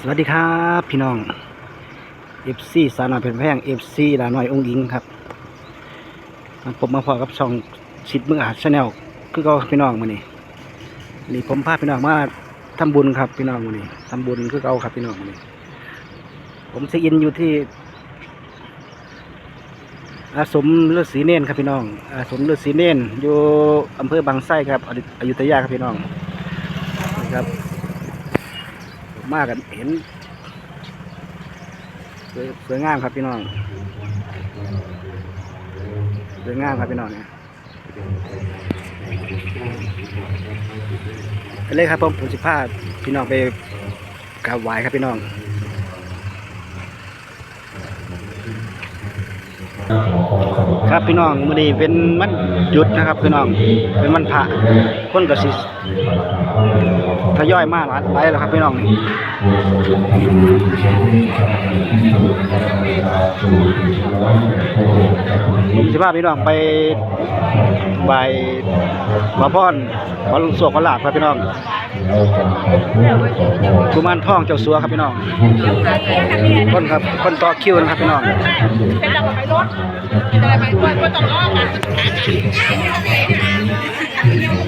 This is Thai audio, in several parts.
สวัสดีครับพี่น้อง FC สาวน้อยเพชรแพง FC ลาน้อยองค์หญิงครับมาผมมาพอกับช่องชิดมืออาชาแนลคือก็พี่น้องมานี่นี่ผมพาพี่น้องมาทำบุญครับพี่น้องมานี่ทำบุญคือเก่าครับพี่น้องมานี่ผมเช็คอินอยู่ที่ อาสมฤาษีเนนครับพี่น้อง อาสมฤาษีเนนอยู่อำเภอบางไทรครับอยุอยุธยาครับพี่น้องนะครับ มากกันเห็นสวยสวยงามครับพี่น้องสวยงามครับพี่น้องเนี่ยไปเลยครับผมผมสิพาพี่น้องไปกราบไหว้ครับพี่น้องครับพี่น้องมื้อนี้เป็นมันหยุดนะครับพี่น้องเป็นมันพระคนก็สิ ทยอยมาหลายหลายแล้วครับพี่น้องผมสิพาพี่น้องไปไหว้ขอพรขอลุงสวกขอลาบครับพี่น้องกุมารทองเจ้าสัวครับพี่น้องคนครับคนต่อคิวนะครับพี่น้องเป็นเราไปรถเป็นอะไรไปด้วยก็ต้องรอกันเ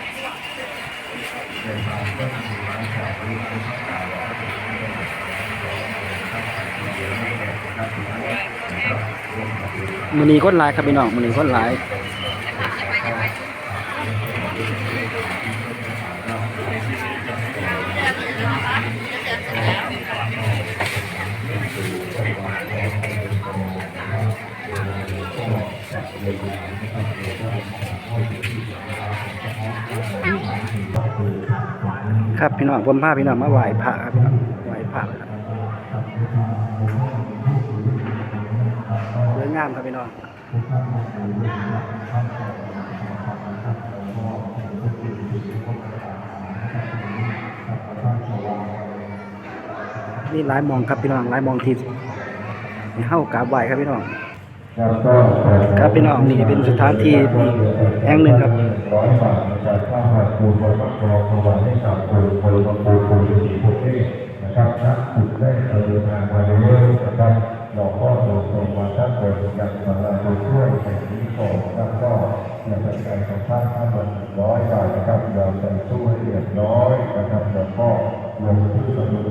ยนี่ครัน้ำแดงน้ำแดงที่เอามาขอบควันครับพี่น้องน้ำแดงเบิ้งกองเป็นภูเขานี่ครับกุมารทองตัวเสือตัวเสือครับพี่น้องมือนี้คนหลายครับพี่น้องมือนี้นลาย ครับพี่น้องผมพาพี่น้องมาไหว้พระครับพี่น้องไหว้พระครับสวยงามครับพี่น้องนี่หลายมองครับพี่น้องหลายมองที่เข้ากราบไหว้ครับพี่น้อง ครับพี่น้องนี่เป็นสถานที่แห่งหนึ่งครับร้อยบาทจากข้าวผัดปูนบนปักรองถวายให้กับปูนบนปักปูนปูนสีโพเทศนะครับนักขุดได้เดินทางมาเรื่อยๆนะครับเราก็ลงลงมาท่านบนจากสาราตัวช่วยแห่งนี้ก่อนนะครับก็ในปัจจัยของท่านท่านละหนึ่งร้อยบาทนะครับเราใส่ตู้ให้เรียบร้อยนะครับแล้วก็ลงที่สมุดทุกอย่างแล้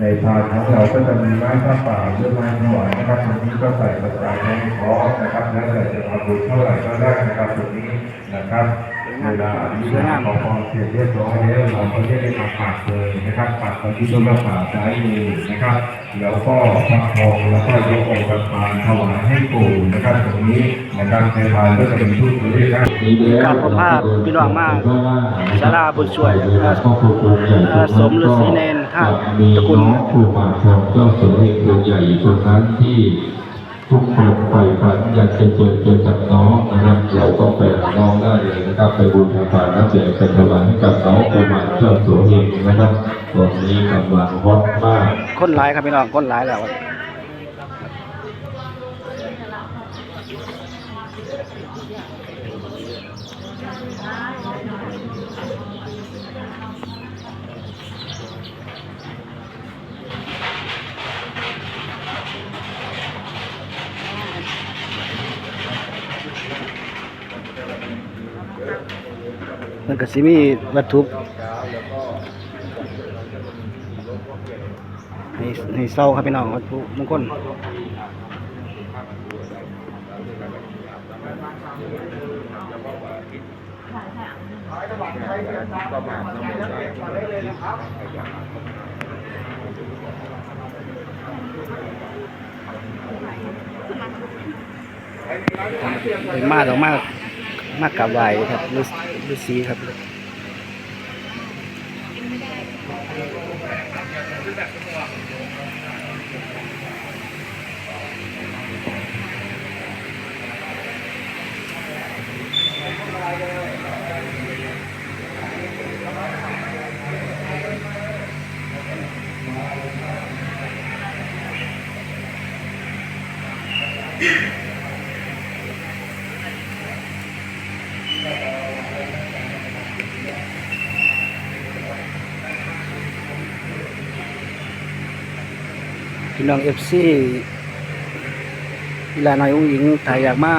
ในทานของเราก็จะมีไม้ผ้าป่าเรื่องไม้ถวายนะครับตรงนี้ก็ใส่กระจายให้พอนะครับ แล้วแต่จะทำบุญเท่าไหร่ก็ได้นะครับตรงนี้นะครับ เวลาอธิษฐานขอพรเสร็จเรียบร้อยแล้วเราก็จะได้มาปักเลยนะครับปักไปที่ต้นมะพร้าวซ้ายมือนะครับแล้วก็ปักทองแล้วก็ยกองค์ประธานถวายให้ปู่นะครับตรงนี้นะครับในพานก็จะเป็นทูตตัวเลขได้ครับผมพาพี่น้องมาศาลาบุญช่วยครอบครัวปูใหญ่อ่าสมฤาษีเนรท่ามีตะกูลน้องครูบาทองเจ้าสมเด็จตัวใหญ่คนนั้นที่ ทุกคนไปฝันอยากจะเจอเจอกับน้องนะครับ เราก็ไปน้องได้เลยนะครับ ไปบูชาพานแล้วแจกเป็นถวายให้กับน้องประมาเจ้าสมเด็จนะครับตอนนี้กำลังฮอตมาก คนหลายครับพี่น้องคนหลายแล้ว มันก็สิมีวัตถุให้ให้เศร้าครับพี่น้องวัตถุมงคลเป็นมาดออกมากมากกับไหวครับ ฤาฤาษีครับ พี่น้องเอฟซีเวลาน้อยอุ้งหญิงถ่ายอยากมา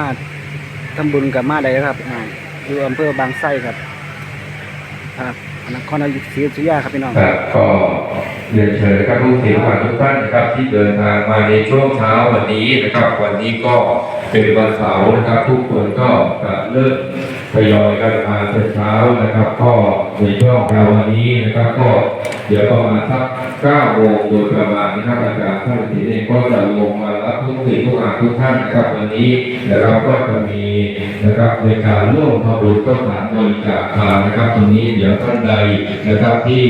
ทำบุญกับมาได้ครับอ่าอยู่อำเภอบางไทรครับครับนครศรีอยุธยาครับพี่น้องครับก็เรียนเชิญนะครับผู้เสียหายทุกท่านนะครับ ที่เดินทางมาในช่วงเช้าวันนี้นะครับ วันนี้ก็เป็นวันเสาร์นะครับ ทุกคนก็จะเริ่มทยอยกันมาแต่เช้านะครับ ก็ ในช่วงเช้าวันนี้นะครับก็เดี๋ยวประมาณสัก9โมงโดยประมาณนะครับอาจารย์ท่านทีนี่ก็จะลงมารับทุกสิ่งทุกอย่างทุกท่านนะครับวันนี้นะครับก็จะมีนะครับในการร่วมทำบุญก็สารบริจาคทานนะครับตรงนี้เดี๋ยวท่านใดนะครับที่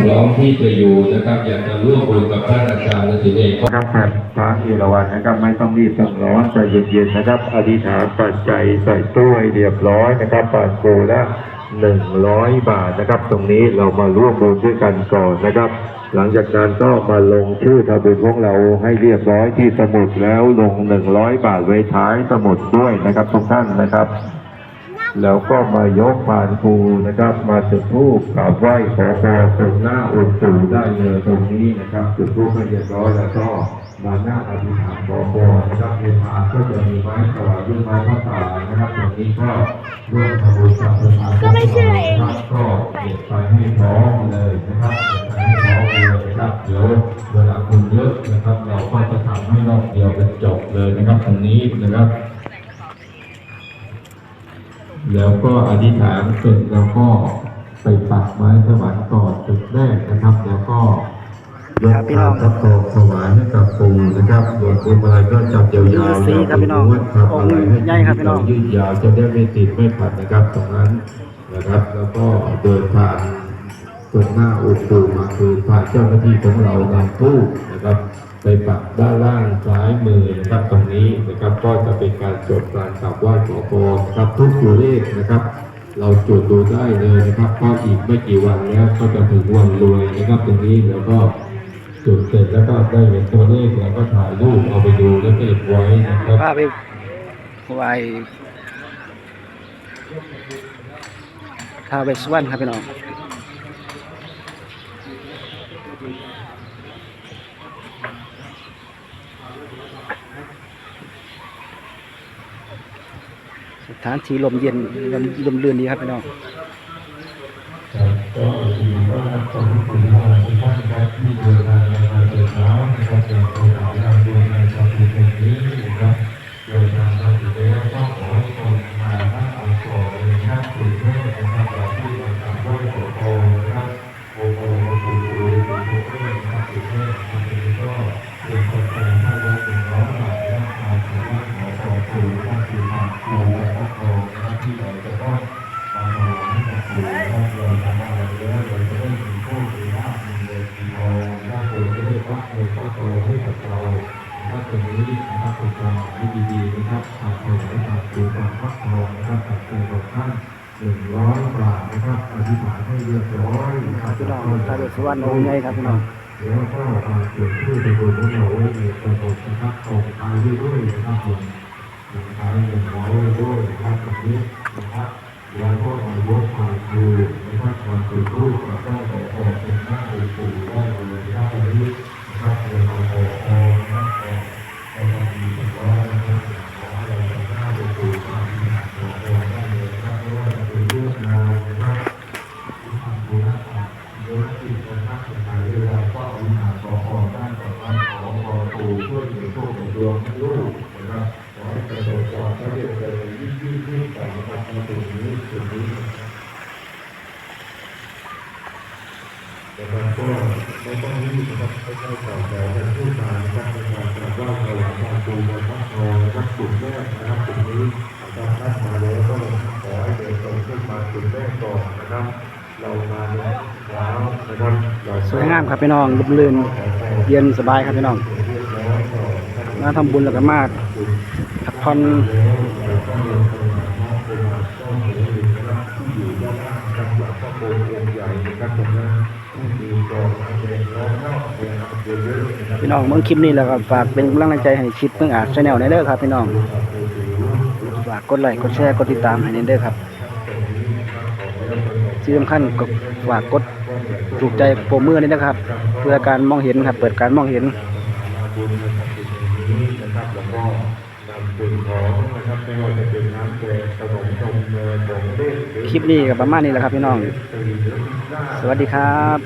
พร้อมที่จะอยู่นะครับอยากจะร่วมบุญกับท่านอาจารย์ทีนี่ก็นะครับแบบพระเอราวัณนะครับไม่ต้องรีบต้องร้อนใจเย็นๆนะครับอธิษฐานปัจจัยใส่ตู้ให้เรียบร้อยนะครับปานโกและ หนึ่งร้อยบาทนะครับ ตรงนี้เรามาร่วมบุญด้วยกันก่อนนะครับ หลังจากนั้นก็มาลงชื่อทะเบียนของเราให้เรียบร้อยที่สมุดแล้วลงหนึ่งร้อยบาทไว้ท้ายสมุดด้วยนะครับทุกท่านนะครับ แล้วก็มายกปานครูนะครับ มาจุดธูปกราบไหว้ขอพรตรงหน้าองค์ปู่ได้เลยตรงนี้นะครับจุดธูปให้เรียบร้อยแล้วก็มาหน้าอธิษฐานขอพรนะครับในพานก็จะมีไม้ถวายด้วยไม้พระป่านะครับตรงนี้ก็ ก็ไม่เชื่อเองนก็เก็บไปให้พร้อมเลยนะครับเก็บไปให้พร้อมเลยนะครับเดี๋ยวเวลาคนเยอะนะครับเราก็จะทำให้รอบเดียวเป็นจบเลยนะครับตรงนี้นะครับ แล้วก็อธิษฐานเสร็จแล้วก็ไปปักไม้ถวายก่อนจุดแรกนะครับ แล้วก็ ยกครับพี่น้องพระทองถวายให้กับปู่นะครับส่วนพวงมาลัยก็จับยาวๆสี่ครับพี่น้องย่าไปม้วนครับอะไรให้ใหญ่ครับพี่น้องยืดยาวจะได้ไม่ติดไม่ขัดนะครับตรงนั้นนะครับ แล้วก็เดินผ่านตรงหน้าองค์ปู่มาคือผ่านเจ้าหน้าที่ของเรานำทูปนะครับไปปักด้านล่างซ้ายมือนะครับตรงนี้นะครับก็จะเป็นการจดการกราบไหว้ขอพรนะครับทุกตัวเลขนะครับ เราจดดูได้เลยนะครับเพราะอีกไม่กี่วันแล้วก็จะถึงวันรวยนะครับตรงนี้แล้วก็ จดเสร็จแล้วก็ได้เห็นตัวเลขแล้วก็ถ่ายรูปเอาไปดูแล้วเก็บไว้นะครับพาไปไหวท้าเวสสวรรณครับพี่น้องสถานที่ลมเย็นลมลมเรือนดีครับพี่น้อง คือทางครูและพระพรนะครับที่เราจะต้องมาถวายให้กับปู่นะครับเราทำอะไรแล้วเราจะได้มีโชคมีลาภมีเงินมีทองนะครับเราจะได้รับเงินเข้าตัวให้กับเรานะครับตรงนี้นะครับเป็นความหมายดีๆนะครับทางถวายทางปู่ทางพระทองนะครับกับปู่ของท่านหนึ่งร้อยบาทนะครับอธิษฐานให้เรียบร้อยนะครับพี่น้องท้าวเวสวรรณองค์ใหญ่ครับพี่น้องแล้วก็มาเขียนในบนของเราไว้ในสมุดนะครับส่งไปเรื่อยๆนะครับผม ส่งไปหนึ่งร้อยด้วยนะครับตรงนี้นะครับแล้วก็มายกผ่าดูนะครับมาจุดรูปแล้วก็ขอพรเป็นหน้าองค์ปู่ได้เลยนะครับวันนี้นะครับเราขอพรนะครับ นะครับก็ไม่ต้องรีบนะครับค่อยๆต่อแถวกันพูดมานะครับในการกราบไหว้ถวายความบูชาพระทองนะครับจุดแรกนะครับจุดนี้นะครับท่านมาแล้วก็ขอให้เดินตรงขึ้นมาจุดแรกก่อนนะครับ เรามาในเช้านะครับเราสวยงามครับพี่น้องลมลื่นเย็นสบายครับพี่น้องมาทำบุญแล้วก็มาพักผ่อนพี่น้ พี่น้องเมื่อคลิปนี้แล้วก็ฝากเป็นกำลังใจให้ชิดเพิ่งอาจชแนลในเด้อครับ พี่น้องฝากกดไลค์กดแชร์กดติดตามให้ในเด้อครับที่สำคัญก็ฝากกดถูกใจโปรมือนี่นะครับ เพื่อการมองเห็นครับ เปิดการมองเห็นบุญ นะครับสิ่งนี้กับแล้วก็นำสิ่งของนะครับไม่ว่าจะเป็นน้ำแกงขนมนมเนยของเล่นหรือคลิปนี้ก็ประมาณนี้แหละครับพี่น้อง สวัสดีครับ